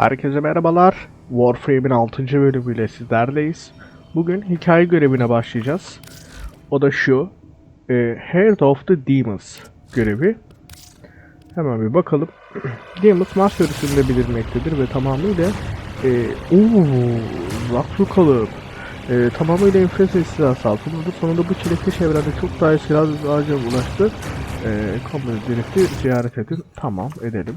Herkese merhabalar. Warframe'in 6. bölümüyle sizlerleyiz. Bugün hikaye görevine başlayacağız. O da şu. E, Heart of the Demons görevi. Hemen bir bakalım. Demons Mars yörüsünde bilinmektedir ve tamamıyla e, ooo, kalıp e, tamamıyla enfes istilası altındadır. Sonunda bu çilekli evrende çok daha silah ağaca ulaştı. E, Combat Drift'i ziyaret edin. Tamam edelim.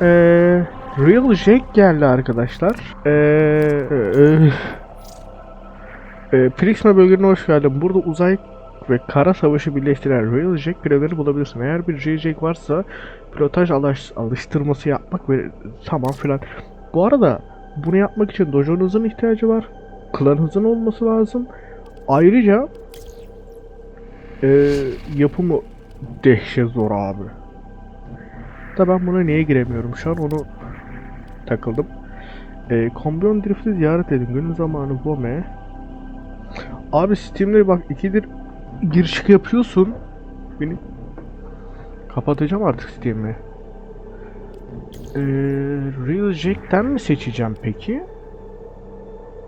Eee Real Jack geldi arkadaşlar. Eee e, Prixma bölgelerine hoş geldin. Burada uzay ve kara savaşı birleştiren Real Jack görevleri bulabilirsin. Eğer bir Jack varsa pilotaj alış, alıştırması yapmak ve tamam filan. Bu arada bunu yapmak için dojonuzun ihtiyacı var. Klanınızın olması lazım. Ayrıca eee yapımı dehşet zor abi. Da ben buna niye giremiyorum şu an onu takıldım. E, Kombiyon Drift'i ziyaret edin. Günün zamanı Vome. Abi Steam'de bak ikidir gir yapıyorsun. Beni kapatacağım artık Steam'i. Ee, Real Jack'ten mi seçeceğim peki?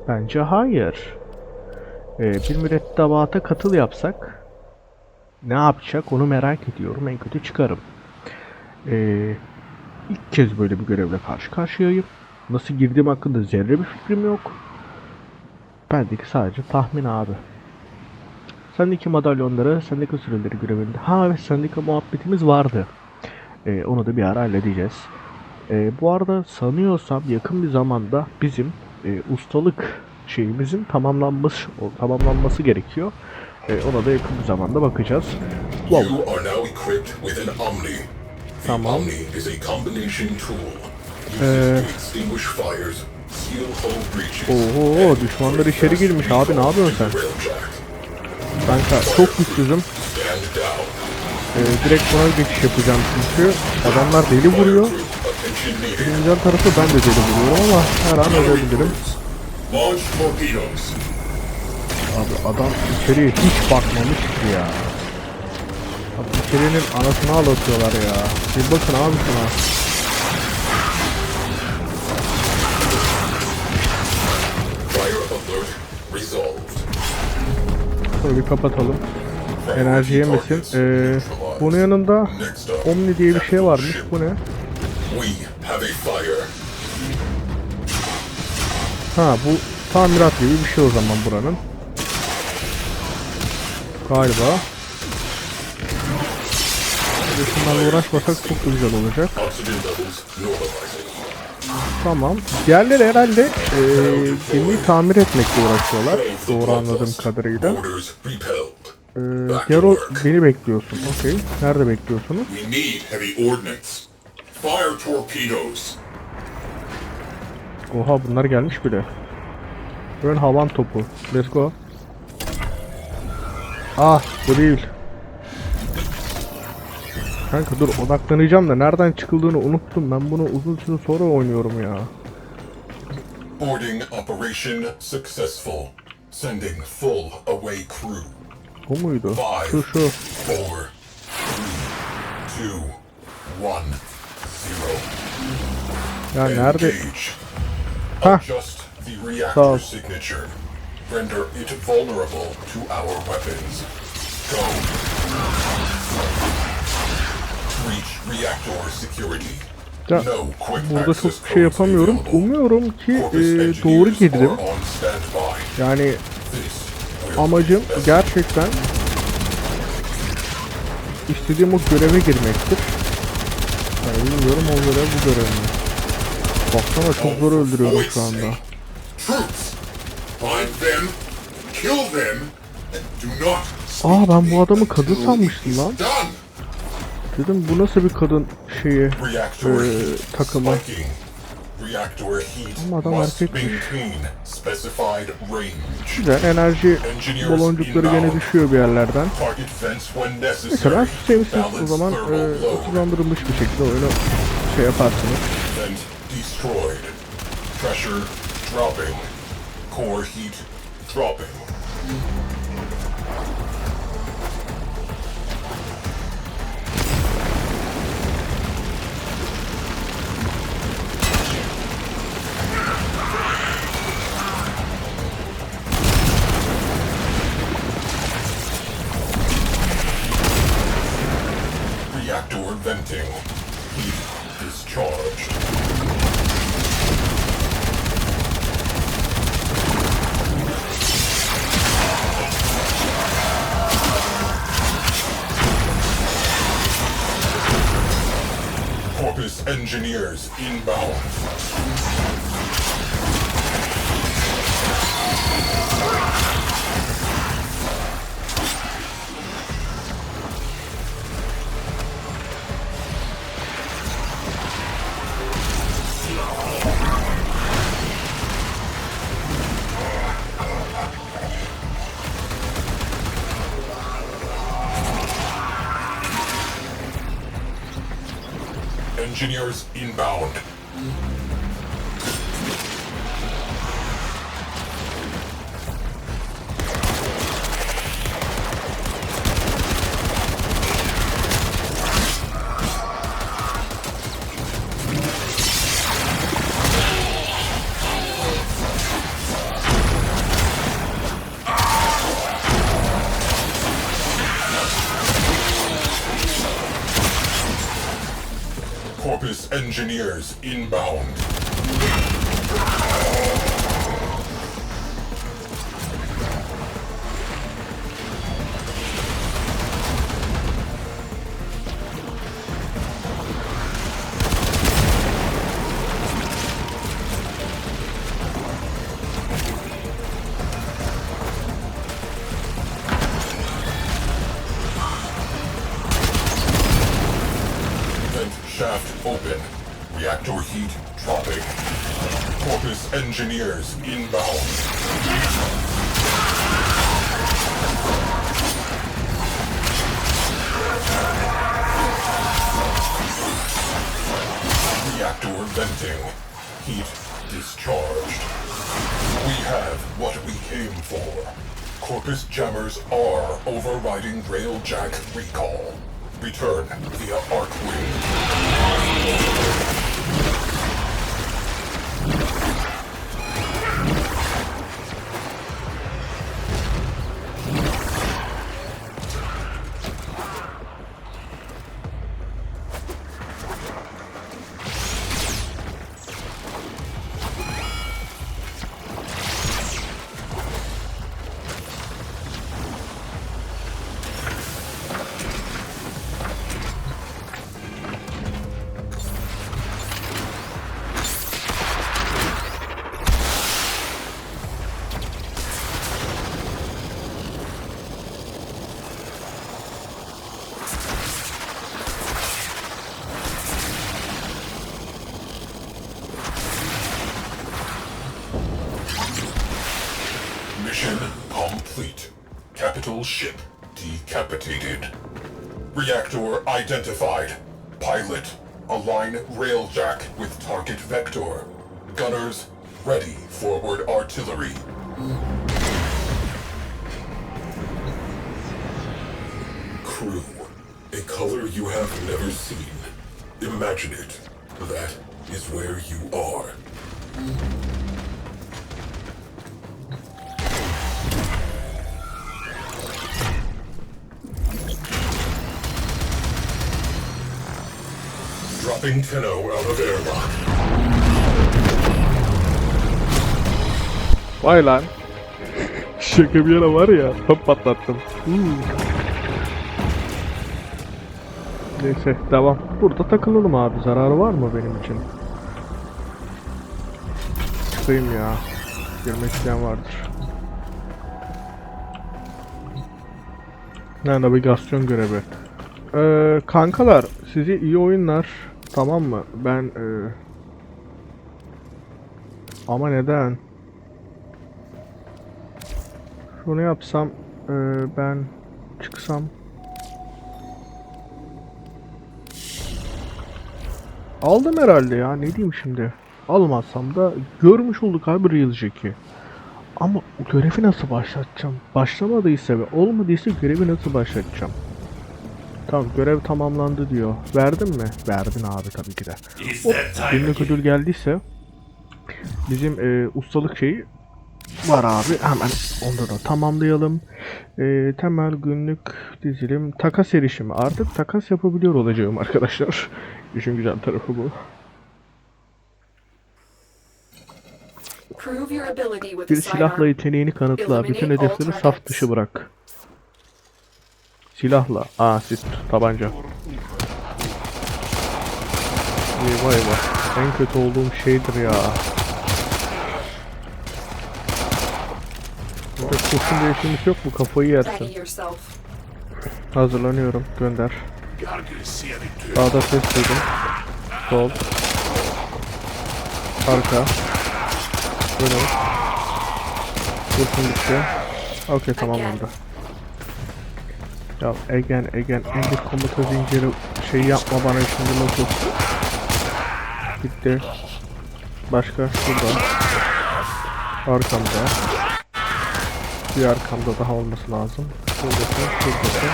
Bence hayır. Ee, bir mürettebata katıl yapsak ne yapacak onu merak ediyorum. En kötü çıkarım. Ee, ilk kez böyle bir görevle karşı karşıyayım. Nasıl girdiğim hakkında zerre bir fikrim yok. Bendeki sadece tahmin abi. Sendeki madalyonları, sendika süreleri görevinde. Ha evet sendika muhabbetimiz vardı. Ee, onu da bir ara halledeceğiz. Ee, bu arada sanıyorsam yakın bir zamanda bizim e, ustalık şeyimizin tamamlanmış o, tamamlanması gerekiyor. Ee, ona da yakın bir zamanda bakacağız. Wow. Tamam. Ee, Oho düşmanlar içeri girmiş abi ne yapıyorsun sen? Kanka çok güçsüzüm. Ee, direkt buna geçiş yapacağım çünkü adamlar deli vuruyor. Birinci tarafı ben de deli vuruyorum ama her an ölebilirim. Abi adam içeriye hiç bakmamış ki ya. Abi içerinin anasını ağlatıyorlar ya. Bir bakın abi şuna. Şöyle bir kapatalım. Enerji yemesin. Ee, bunun yanında Omni diye bir şey varmış. Bu ne? Ha bu tamirat gibi bir şey o zaman buranın. Galiba. Böyle Şunlarla uğraşmasak çok güzel olacak. Tamam. Diğerleri herhalde eee gemiyi tamir etmekle uğraşıyorlar. Doğru anladığım kadarıyla. Orders repelled. Eee diğer o beni bekliyorsun. Okey. Nerede bekliyorsunuz? Oha bunlar gelmiş bile. Ön havan topu. Let's go. Ah bu değil. Kanka dur odaklanacağım da nereden çıkıldığını unuttum. Ben bunu uzun süre sonra oynuyorum ya. Boarding operation successful. Sending full away crew. Bu muydu? Five, Şu şu. four, three, two, one, zero. Ya nerede? Engage. The Sağ ol. Render it vulnerable to our weapons. Go. Ya burada çok şey yapamıyorum. Umuyorum ki e, doğru girdim. Yani amacım gerçekten istediğim o göreve girmektir. Yani bilmiyorum o görev bu görev mi? Baksana çok zor öldürüyorum şu anda. Aa ben bu adamı kadın sanmıştım lan. Dedim bu nasıl bir kadın şeyi heat takımı. Ama adam erkekmiş. güzel enerji baloncukları gene düşüyor bir yerlerden. Mesela sevmişsiniz o zaman e, load. hızlandırılmış bir şekilde oyunu şey yaparsınız. Pressure dropping. Core heat dropping. Venting. Heat discharged. Corpus engineers inbound. Engineers inbound. Engineers inbound. Reactor heat dropping. Corpus engineers inbound. Reactor venting. Heat discharged. We have what we came for. Corpus jammers are overriding Railjack recall. Return via Arcwing. Mission complete. Capital ship decapitated. Reactor identified. Pilot, align railjack with target vector. Gunners, ready forward artillery. Crew, a color you have never seen. Imagine it. That is where you are. Dropping Tenno out of airlock. Vay lan. Şaka bir yana var ya. Tam patlattım. Hmm. Neyse devam. Burada takılalım abi. Zararı var mı benim için? Çıkayım ya. Girmek isteyen vardır. Ne navigasyon görevi. Ee, kankalar size iyi oyunlar. Tamam mı? Ben ee... Ama neden? Şunu yapsam ee, ben çıksam. Aldım herhalde ya ne diyeyim şimdi? Almazsam da görmüş olduk abi Real Jack'i. Ama görevi nasıl başlatacağım? Başlamadıysa ve olmadıysa görevi nasıl başlatacağım Tamam görev tamamlandı diyor Verdin mi? Verdin abi tabii ki de Hop, Günlük ödül geldiyse Bizim ee, ustalık şeyi var abi. Hemen onu da tamamlayalım. Ee, temel günlük dizilim takas erişimi. Artık takas yapabiliyor olacağım arkadaşlar. İşin güzel tarafı bu. Bir silahla yeteneğini kanıtla. Bütün hedefleri saf dışı bırak. Silahla. Aa siz tabanca. Eyvah eyvah. En kötü olduğum şeydir ya. Burada kurşun değişimimiz yok mu? Kafayı yersin. Hazırlanıyorum. Gönder. Sağda ses duydum. Sol. Arka. Önüm. Kurşun bitti. Okey tamamlandı. Ya Egen Egen Engin komuta zinciri şey yapma bana şimdi nasıl Gitti. Başka şurada. Arkamda. Bir arkamda daha olması lazım. Şuradasın şuradasın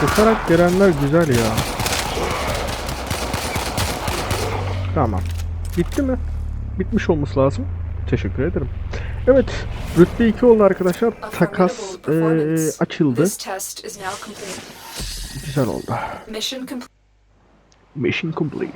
Koşarak gelenler güzel ya. Tamam. Bitti mi? Bitmiş olması lazım. Teşekkür ederim. Evet. Rütbe 2 oldu arkadaşlar. Takas ee, açıldı. Güzel oldu. Mission complete. Mission complete.